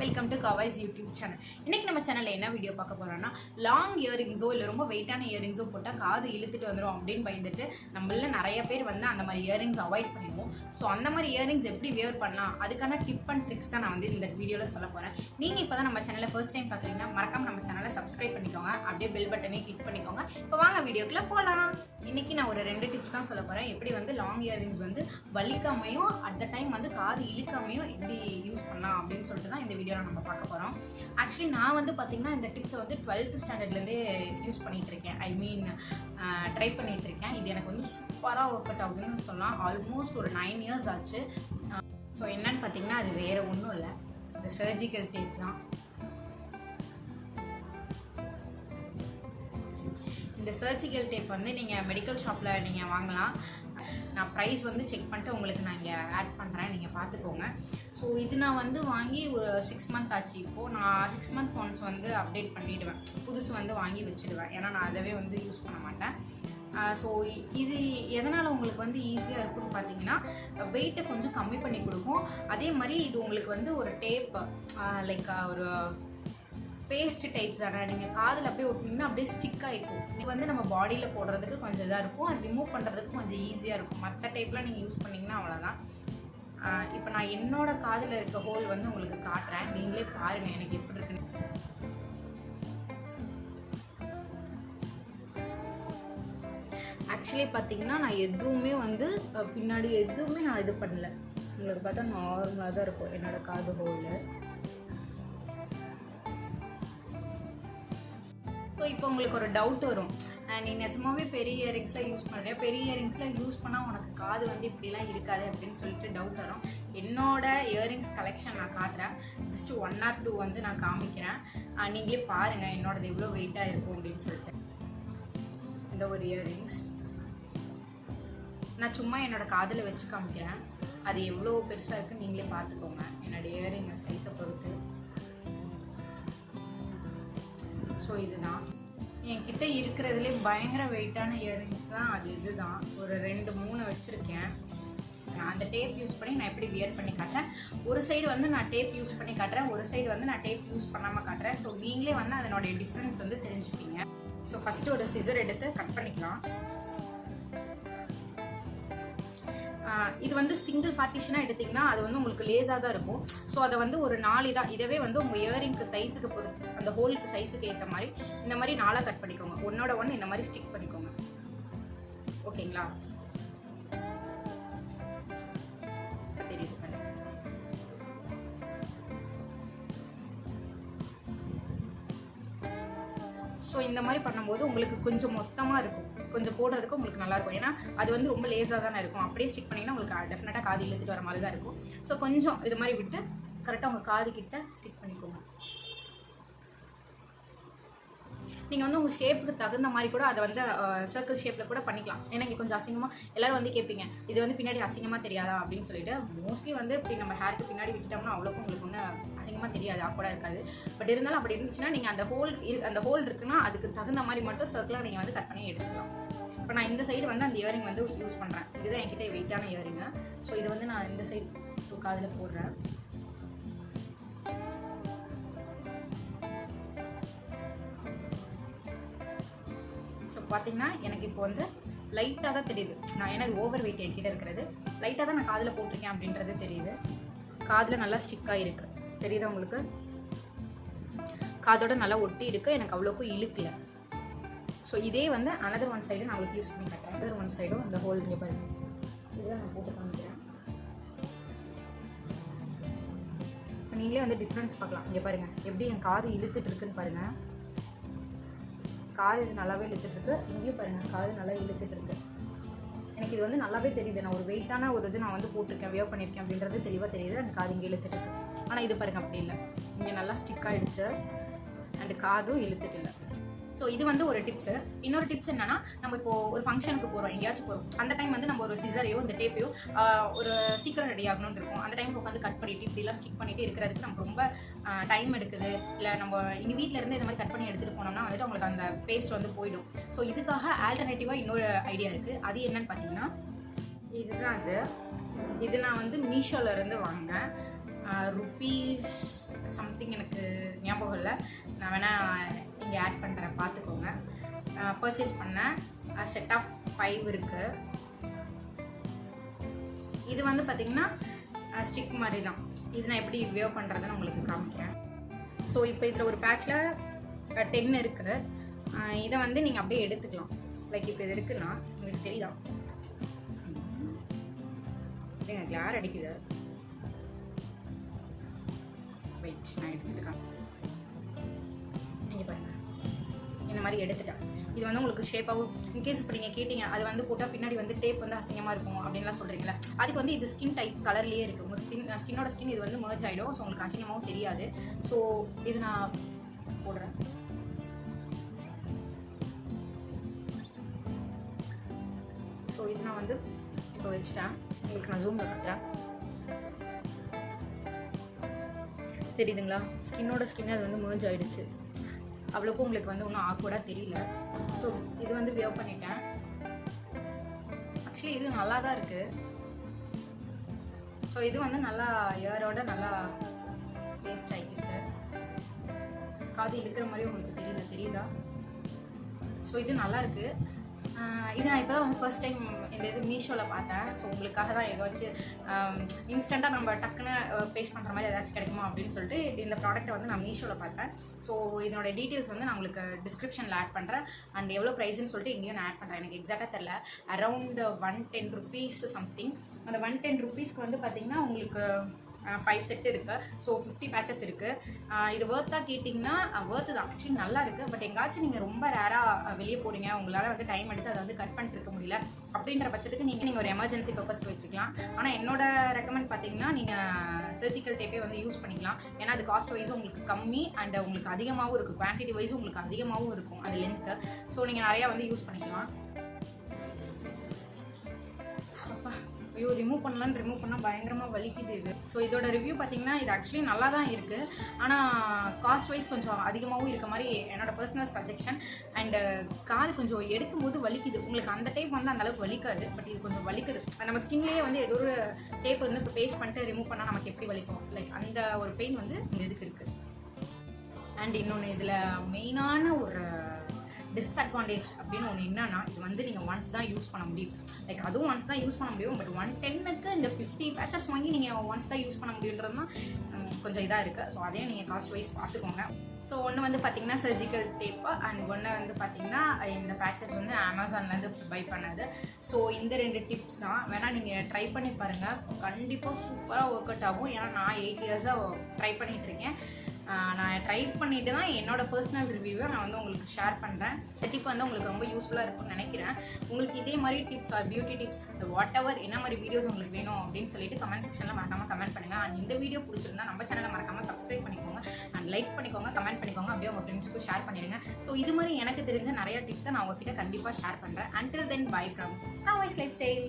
Welcome to Kavai's YouTube channel இன்னைக்கு நம்ம சேனலில் என்ன வீடியோ பார்க்க போறோம்னா லாங் இயரிங்ஸோ இல்லை ரொம்ப வெயிட்டான இயரிங்ஸோ போட்டால் காது இழுத்துட்டு வந்துடும் அப்படின்னு பயந்துட்டு நம்மள நிறைய பேர் வந்து அந்த மாதிரி இயரிங்ஸ் அவாய்ட் பண்ணுவோம். ஸோ அந்த மாதிரி இயரிங்ஸ் எப்படி வியர் பண்ணலாம்? அதுக்கான டிப் அண்ட் ட்ரிக்ஸ் தான் நான் வந்து இந்த வீடியோவில் சொல்ல போகிறேன் நீங்கள் இப்போ தான் நம்ம சேனலில் ஃபர்ஸ்ட் டைம் பார்க்குறீங்கன்னா மறக்காம நம்ம சேனலை சப்ஸ்கிரைப் பண்ணிக்கோங்க. அப்படியே பெல் பட்டனே கிளிக் பண்ணிக்கோங்க. இப்போ வாங்க வீடியோக்குள்ளே போகலாம் இன்னைக்கு நான் ஒரு ரெண்டு டிப்ஸ் தான் சொல்ல போகிறேன் எப்படி வந்து லாங் இயரிங்ஸ் வந்து வலிக்காமையும் அட் த டைம் வந்து காது இழுக்காமையும் எப்படி யூஸ் பண்ணலாம் அப்படின்னு சொல்லிட்டு தான் இந்த வீடியோவில் நம்ம பார்க்க போகிறோம் ஆக்சுவலி நான் வந்து பார்த்திங்கன்னா இந்த டிப்ஸை வந்து டுவெல்த் ஸ்டாண்டர்ட்லேருந்தே யூஸ் பண்ணிகிட்டு இருக்கேன். ஐ மீன் ட்ரை பண்ணிகிட்ருக்கேன் இது எனக்கு வந்து சூப்பராக ஒர்க் அவுட் ஆகுதுன்னு சொல்லலாம். ஆல்மோஸ்ட் ஒரு நைன் இயர்ஸ் ஆச்சு. ஸோ என்னன்னு பார்த்தீங்கன்னா அது வேறு ஒன்றும் இல்லை. இந்த சர்ஜிக்கல் டேப் தான். இந்த சர்ஜிக்கல் டேப் வந்து நீங்கள் மெடிக்கல் ஷாப்பில் நீங்கள் வாங்கலாம். நான் ப்ரைஸ் வந்து செக் பண்ணிட்டு உங்களுக்கு நான் இங்கே ஆட் பண்ணுறேன் நீங்கள் பார்த்துக்கோங்க ஸோ இது நான் வந்து வாங்கி ஒரு சிக்ஸ் மந்த் ஆச்சு. இப்போது நான் சிக்ஸ் மந்த் ஃபோன்ஸ் வந்து அப்டேட் பண்ணிவிடுவேன் புதுசு வந்து வாங்கி வச்சுடுவேன். ஏன்னா நான் அதவே வந்து யூஸ் பண்ண மாட்டேன். ஸோ இது எதனால் உங்களுக்கு வந்து ஈஸியாக இருக்கும்னு பார்த்தீங்கன்னா வெயிட்டை கொஞ்சம் கம்மி பண்ணி கொடுக்கும். அதே மாதிரி இது உங்களுக்கு வந்து ஒரு டேப் லைக் ஒரு பேஸ்ட் டைப் தானே. நீங்கள் காதில் அப்படியே ஒட்டினீங்கன்னா அப்படியே ஸ்டிக் ஆகிக்கும் இது வந்து நம்ம பாடியில் போடுறதுக்கு கொஞ்சம் இதாக இருக்கும். அது ரிமூவ் பண்ணுறதுக்கு கொஞ்சம் ஈஸியாக இருக்கும். மற்ற டைப்லாம் நீங்கள் யூஸ் பண்ணிங்கன்னா அவ்வளோதான் இப்போ நான் என்னோட காதில் இருக்க ஹோல் வந்து உங்களுக்கு காட்டுறேன். நீங்களே பாருங்கள் எனக்கு எப்படி இருக்குன்னு. ஆக்சுவலி பார்த்தீங்கன்னா நான் எதுவுமே வந்து பின்னாடி எதுவுமே நான் இது பண்ணல. உங்களுக்கு பார்த்தா நார்மலாக தான் இருக்கும் என்னோட காது ஹோலில் ஸோ இப்போ உங்களுக்கு ஒரு டவுட் வரும். நீ நிஜமாவே பெரிய இயரிங்ஸ்லாம் யூஸ் பண்ணுறியா பெரிய இயரிங்ஸ்லாம் யூஸ் பண்ணால் உனக்கு காது வந்து இப்படிலாம் இருக்காது அப்படின்னு சொல்லிட்டு டவுட் வரும். என்னோட இயரிங்ஸ் கலெக்ஷன் நான் காட்டுறேன். ஜஸ்ட் ஒன் ஆர் டூ வந்து நான் காமிக்கிறேன். நீங்களே பாருங்கள் என்னோடது எவ்வளோ வெயிட்டாக இருக்கும் அப்படின்னு சொல்லிட்டு. இந்த ஒரு இயரிங்ஸ் நான் சும்மா என்னோடய காதில் வச்சு காமிக்கிறேன். அது எவ்வளோ பெருசாக இருக்குன்னு நீங்களே பார்த்துக்கோங்க. என்னோட இயரிங் சைஸை பொறுத்து. ஸோ இதுதான். என்கிட்ட இருக்கிறதுலே பயங்கர வெயிட்டான இயரிங்ஸ் தான் அது இதுதான். ஒரு ரெண்டு மூணு வச்சுருக்கேன். நான் அந்த டேப் யூஸ் பண்ணி நான் எப்படி வியர் பண்ணி காட்டுறேன்? ஒரு சைடு வந்து நான் டேப் யூஸ் பண்ணி காட்டுறேன். ஒரு சைடு வந்து நான் டேப் யூஸ் பண்ணாமல் காட்டுறேன். ஸோ நீங்களே வந்து அதனுடைய டிஃப்ரென்ஸ் வந்து தெரிஞ்சுப்பீங்க. ஸோ ஃபஸ்ட்டு ஒரு சிசர் எடுத்து கட் பண்ணிக்கலாம். இது வந்து சிங்கிள் பார்ட்டிஷனாக எடுத்திங்கன்னா அது வந்து உங்களுக்கு லேஸாக தான் இருக்கும். ஸோ அதை வந்து ஒரு நாலு இதாக இதவே வந்து உங்கள் இயரிங்க்கு சைஸுக்கு பொறுத்து அந்த ஹோலுக்கு சைஸுக்கு ஏற்ற மாதிரி இந்த மாதிரி நாளாக கட் பண்ணிக்கோங்க. ஒன்னோட ஒன்று இந்த மாதிரி ஸ்டிக் பண்ணிக்கோங்க. ஓகேங்களா? தெரியுது ஸோ இந்த மாதிரி பண்ணும்போது உங்களுக்கு கொஞ்சம் மொத்தமாக இருக்கும். கொஞ்சம் போடுறதுக்கு உங்களுக்கு நல்லாயிருக்கும் ஏன்னா அது வந்து ரொம்ப லேஸாக தானே இருக்கும். அப்படியே ஸ்டிக் பண்ணிங்கன்னா உங்களுக்கு டெஃபினட்டாக காது இழுத்துட்டு வர மாதிரி தான் இருக்கும். ஸோ கொஞ்சம் இது மாதிரி விட்டு கரெக்டாக உங்கள் காது கிட்ட ஸ்டிக் பண்ணிக்கோங்க. நீங்கள் வந்து உங்கள் ஷேப்புக்கு தகுந்த மாதிரி கூட அதை வந்து சர்க்கிள் ஷேப்பில் கூட பண்ணிக்கலாம். ஏன்னா இங்கே கொஞ்சம் அசிங்கமாக எல்லோரும் வந்து கேட்பீங்க இது வந்து பின்னாடி அசிங்கமாக தெரியாதா அப்படின்னு சொல்லிட்டு மோஸ்ட்லி வந்து இப்படி நம்ம ஹேருக்கு பின்னாடி விட்டுட்டோம்னா அவ்வளோக்கும் உங்களுக்கு ஒன்று அசிங்கமாக தெரியாது ஆக்வர்டாக இருக்காது. பட் இருந்தாலும் அப்படி இருந்துச்சுன்னா நீங்கள் அந்த ஹோல் இரு அந்த ஹோல் இருக்குன்னா அதுக்கு தகுந்த மாதிரி மட்டும் சர்க்கிளாக நீங்கள் வந்து கட் பண்ணி எடுத்துக்கலாம். இப்போ நான் இந்த சைடு வந்து அந்த இயரிங் வந்து யூஸ் பண்ணுறேன் இதுதான் என்கிட்ட வெயிட்டான இயரிங்கு ஸோ இது வந்து நான் இந்த சைடு காதில் போடுறேன். பார்த்தீங்கன்னா எனக்கு இப்போ வந்து லைட்டாக தான் தெரியுது. நான் ஏன்னா இது ஓவர் வெயிட் என்கிட்ட இருக்கிறது. லைட்டாக தான் நான் காதில் போட்டிருக்கேன் அப்படின்றது தெரியுது. காதில் நல்லா ஸ்டிக்காக இருக்குது தெரியுதா உங்களுக்கு? காதோட நல்லா ஒட்டி இருக்கு. எனக்கு அவ்வளோக்கும் இழுக்கல. ஸோ இதே வந்து அனதர் ஒன் சைடு நான் உங்களுக்கு யூஸ் பண்ணி காட்டுறேன். அனதர் ஒன் சைடும் இந்த ஹோல் இங்கே பாருங்க. இதுதான் நான் போட்டு காமிக்கிறேன். நீங்களே வந்து டிஃப்ரென்ஸ் பார்க்கலாம். இங்கே பாருங்கள் எப்படி என் காது இழுத்துட்டு இருக்குன்னு பாருங்கள் காது இது நல்லாவே இழுத்துட்டு இருக்கு இங்கேயும் பாருங்கள் காது நல்லா இழுத்துட்டு இருக்கு எனக்கு இது வந்து நல்லாவே தெரியுது. நான் ஒரு வெயிட்டான ஒரு இது நான் வந்து போட்டிருக்கேன் வியர் பண்ணியிருக்கேன் அப்படின்றது தெளிவாக தெரியுது. எனக்கு காது இங்கே இழுத்துட்டு இருக்கு ஆனால் இது பாருங்கள் அப்படி இல்லை. இங்கே நல்லா ஸ்டிக் ஆகிடுச்சு அண்டு காதும் இழுத்துட்டு இல்லை. ஸோ இது வந்து ஒரு டிப்ஸு இன்னொரு டிப்ஸ் என்னன்னா நம்ம இப்போ ஒரு ஃபங்க்ஷனுக்கு போகிறோம் எங்கேயாச்சும் போகிறோம் அந்த டைம் வந்து நம்ம ஒரு சிசரையோ இந்த டேப்பையோ ஒரு சீக்கிரம் ரெடி ஆகணும்னு இருக்கும். அந்த டைம் உட்காந்து கட் பண்ணிட்டு இப்படிலாம் ஸ்டிக் பண்ணிட்டு இருக்கிறதுக்கு நம்ம ரொம்ப டைம் எடுக்குது. இல்லை நம்ம எங்கள் வீட்டில் இருந்து இந்த மாதிரி கட் பண்ணி எடுத்துகிட்டு போனோம்னா வந்துட்டு அவங்களுக்கு அந்த பேஸ்ட் வந்து போயிடும். ஸோ இதுக்காக ஆல்டர்னேட்டிவாக இன்னொரு ஐடியா இருக்குது அது என்னன்னு பார்த்தீங்கன்னா இதுதான் அது. இது நான் வந்து மீஷோலேருந்து வாங்கினேன். ருபீஸ் சம்திங் எனக்கு ஞாபகம் இல்லை. நான் வேணால் இங்கே ஆட் பண்ணுறேன் பார்த்துக்கோங்க பர்ச்சேஸ் பண்ணேன் செட் ஆஃப் ஃபைவ் இருக்குது இது வந்து பார்த்திங்கன்னா ஸ்டிக் மாதிரி தான் இது நான் எப்படி வேவ் பண்ணுறதுன்னு உங்களுக்கு காமிக்கிறேன். ஸோ இப்போ இதில் ஒரு பேட்சில் டென் இருக்குது இதை வந்து நீங்கள் அப்படியே எடுத்துக்கலாம். லைக் இப்போ இது இருக்குன்னா உங்களுக்கு தெரியுதா? எங்க கிளார் அடிக்குது. வெயிட் நான் எடுத்துட்டுக்கேன் மாதிரி எடுத்துட்டேன். இது வந்து உங்களுக்கு ஷேப்பாகவும் இன்கேஸ் இப்போ நீங்கள் கேட்டீங்க அது வந்து போட்டால் பின்னாடி வந்து டேப் வந்து அசிங்கமாக இருக்கும் அப்படின்லாம் சொல்கிறீங்களா அதுக்கு வந்து இது ஸ்கின் டைப் கலர்லேயே இருக்குது உங்கள் ஸ்கின் ஸ்கின்னோட ஸ்கின் இது வந்து மர்ஜ் ஆகிடும் ஸோ உங்களுக்கு அசிங்கமாகவும் தெரியாது. ஸோ இது நான் போடுறேன். ஸோ இது நான் வந்து இப்போ வச்சுட்டேன். உங்களுக்கு நான் ஜூமில் காட்டுறேன். தெரியுதுங்களா? ஸ்கின்னோட ஸ்கின் அது வந்து மர்ஜ் ஆயிடுச்சு. அவ்வளோக்கும் உங்களுக்கு வந்து ஒன்றும் ஆக்வர்டாக தெரியல. ஸோ இது வந்து வியர் பண்ணிட்டேன். ஆக்சுவலி இது நல்லா தான் இருக்குது ஸோ இது வந்து நல்லா இயரோட நல்லா பேஸ்ட் ஆகிடுச்சு காது இழுக்கிற மாதிரி உங்களுக்கு தெரியல தெரியுதா? ஸோ இது நல்லா இருக்கு. இது நான் இப்போ தான் வந்து ஃபர்ஸ்ட் டைம் இந்த இது மீஷோவில் பார்த்தேன். ஸோ உங்களுக்காக தான் ஏதாச்சும் இன்ஸ்டண்ட்டாக நம்ம டக்குன்னு பேஸ் பண்ணுற மாதிரி ஏதாச்சும் கிடைக்குமா அப்படின்னு சொல்லிட்டு இந்த ப்ராடக்ட்டை வந்து நான் மீஷோவில் பார்த்தேன். ஸோ இதனோட டீட்டெயில்ஸ் வந்து நான் உங்களுக்கு டிஸ்கிரிப்ஷனில் ஆட் பண்ணுறேன் அண்ட் எவ்வளோ ப்ரைஸ்னு சொல்லிட்டு இங்கேயும் நான் ஆட் பண்ணுறேன் எனக்கு எக்ஸாக்டாக தெரில around one ten rupees something அந்த ஒன் டென் ருபீஸ்க்கு வந்து பார்த்திங்கன்னா உங்களுக்கு ஃபைவ் செட் இருக்குது ஸோ ஃபிஃப்டி பேச்சஸ் இருக்குது இது வேர்த்தாக கேட்டிங்கன்னா வேர்த்து தான். ஆக்சுவலி நல்லா இருக்குது பட் எங்காச்சும் நீங்கள் ரொம்ப ரேராக வெளியே போகிறீங்க உங்களால் வந்து டைம் எடுத்து அதை வந்து கட் பண்ணிட்டு இருக்க முடியல. அப்படின்ற பட்சத்துக்கு நீங்கள் நீங்கள் ஒரு எமர்ஜென்சி பர்பஸ்க்கு வச்சுக்கலாம். ஆனால் என்னோட ரெக்கமெண்ட் பார்த்தீங்கன்னா நீங்கள் சர்ஜிக்கல் டேப்பே வந்து யூஸ் பண்ணிக்கலாம். ஏன்னா அது காஸ்ட் வைஸும் உங்களுக்கு கம்மி அண்ட் உங்களுக்கு அதிகமாகவும் இருக்குது குவான்டிட்டி வைஸும் உங்களுக்கு அதிகமாகவும் இருக்கும். அது லென்த்து ஸோ நீங்கள் நிறையா வந்து யூஸ் பண்ணிக்கலாம். அப்பா. ஐயோ ரிமூவ் பண்ணலான்னு ரிமூவ் பண்ணால் பயங்கரமாக வலிக்குது இது. ஸோ இதோட ரிவ்யூ பார்த்தீங்கன்னா இது ஆக்சுவலி நல்லா தான் இருக்குது ஆனால் காஸ்ட் வைஸ் கொஞ்சம் அதிகமாகவும் இருக்க மாதிரி என்னோட பர்சனல் சஜெக்ஷன் அண்டு காது கொஞ்சம் எடுக்கும்போது வலிக்குது. உங்களுக்கு அந்த டைப் வந்து அந்தளவுக்கு வலிக்காது பட் இது கொஞ்சம் வலிக்குது. நம்ம ஸ்கின்லேயே வந்து ஏதோ ஒரு டேப் வந்து இப்போ பேஸ்ட் பண்ணிட்டு ரிமூவ் பண்ணால் நமக்கு எப்படி வலிக்கும்? லைக் அந்த ஒரு பெயின் வந்து இந்த இதுக்கு இருக்குது அண்ட் இன்னொன்று இதில் மெயினான ஒரு டிஸ்அட்வான்டேஜ் அப்படின்னு ஒன்று என்னன்னா இது வந்து நீங்கள் ஒன்ஸ் தான் யூஸ் பண்ண முடியும். லைக் அதுவும் ஒன்ஸ் தான் யூஸ் பண்ண முடியும் பட் ஒன் டென்னுக்கு இந்த ஃபிஃப்டி பேச்சஸ் வாங்கி நீங்கள் ஒன்ஸ் தான் யூஸ் பண்ண முடியுன்றது தான் கொஞ்சம் இதாக இருக்குது ஸோ அதையும் நீங்கள் காஸ்ட் வைஸ் பார்த்துக்கோங்க. ஸோ ஒன்று வந்து பார்த்தீங்கன்னா சர்ஜிக்கல் டேப்பு அண்ட் ஒன்று வந்து பார்த்தீங்கன்னா இந்த பேச்சஸ் வந்து அமேசான்லேருந்து பை பண்ணது. ஸோ இந்த ரெண்டு டிப்ஸ் தான். வேணால் நீங்கள் ட்ரை பண்ணி பாருங்கள் கண்டிப்பாக சூப்பராக ஒர்க் அவுட் ஆகும். ஏன்னா நான் எயிட் இயர்ஸாக ட்ரை பண்ணிகிட்ருக்கேன் நான் ட்ரை பண்ணிவிட்டு தான் என்னோட பர்சனல் ரிவ்யூவை நான் வந்து உங்களுக்கு ஷேர் பண்ணுறேன் இந்த டிப் வந்து உங்களுக்கு ரொம்ப யூஸ்ஃபுல்லாக இருக்கும்னு நினைக்கிறேன். உங்களுக்கு இதே மாதிரி tips or beauty tips whatever என்ன மாதிரி வீடியோஸ் உங்களுக்கு வேணும் அப்படின்னு சொல்லிட்டு கமெண்ட் செக்ஷனில் மறக்காமல் கமெண்ட் பண்ணுங்கள் அண்ட் இந்த வீடியோ பிடிச்சிருந்தா நம்ம சேனலை மறக்காமல் சப்ஸ்கிரைப் பண்ணிக்கோங்க. அண்ட் லைக் பண்ணிக்கோங்க கமெண்ட் பண்ணிக்கோங்க. அப்படியே உங்கள் ஃப்ரெண்ட்ஸ்க்கு ஷேர் பண்ணிடுங்க. ஸோ இது மாதிரி எனக்கு தெரிஞ்ச நிறைய டிப்ஸை நான் உங்ககிட்ட கண்டிப்பாக ஷேர் பண்ணுறேன் until then bye from wise lifestyle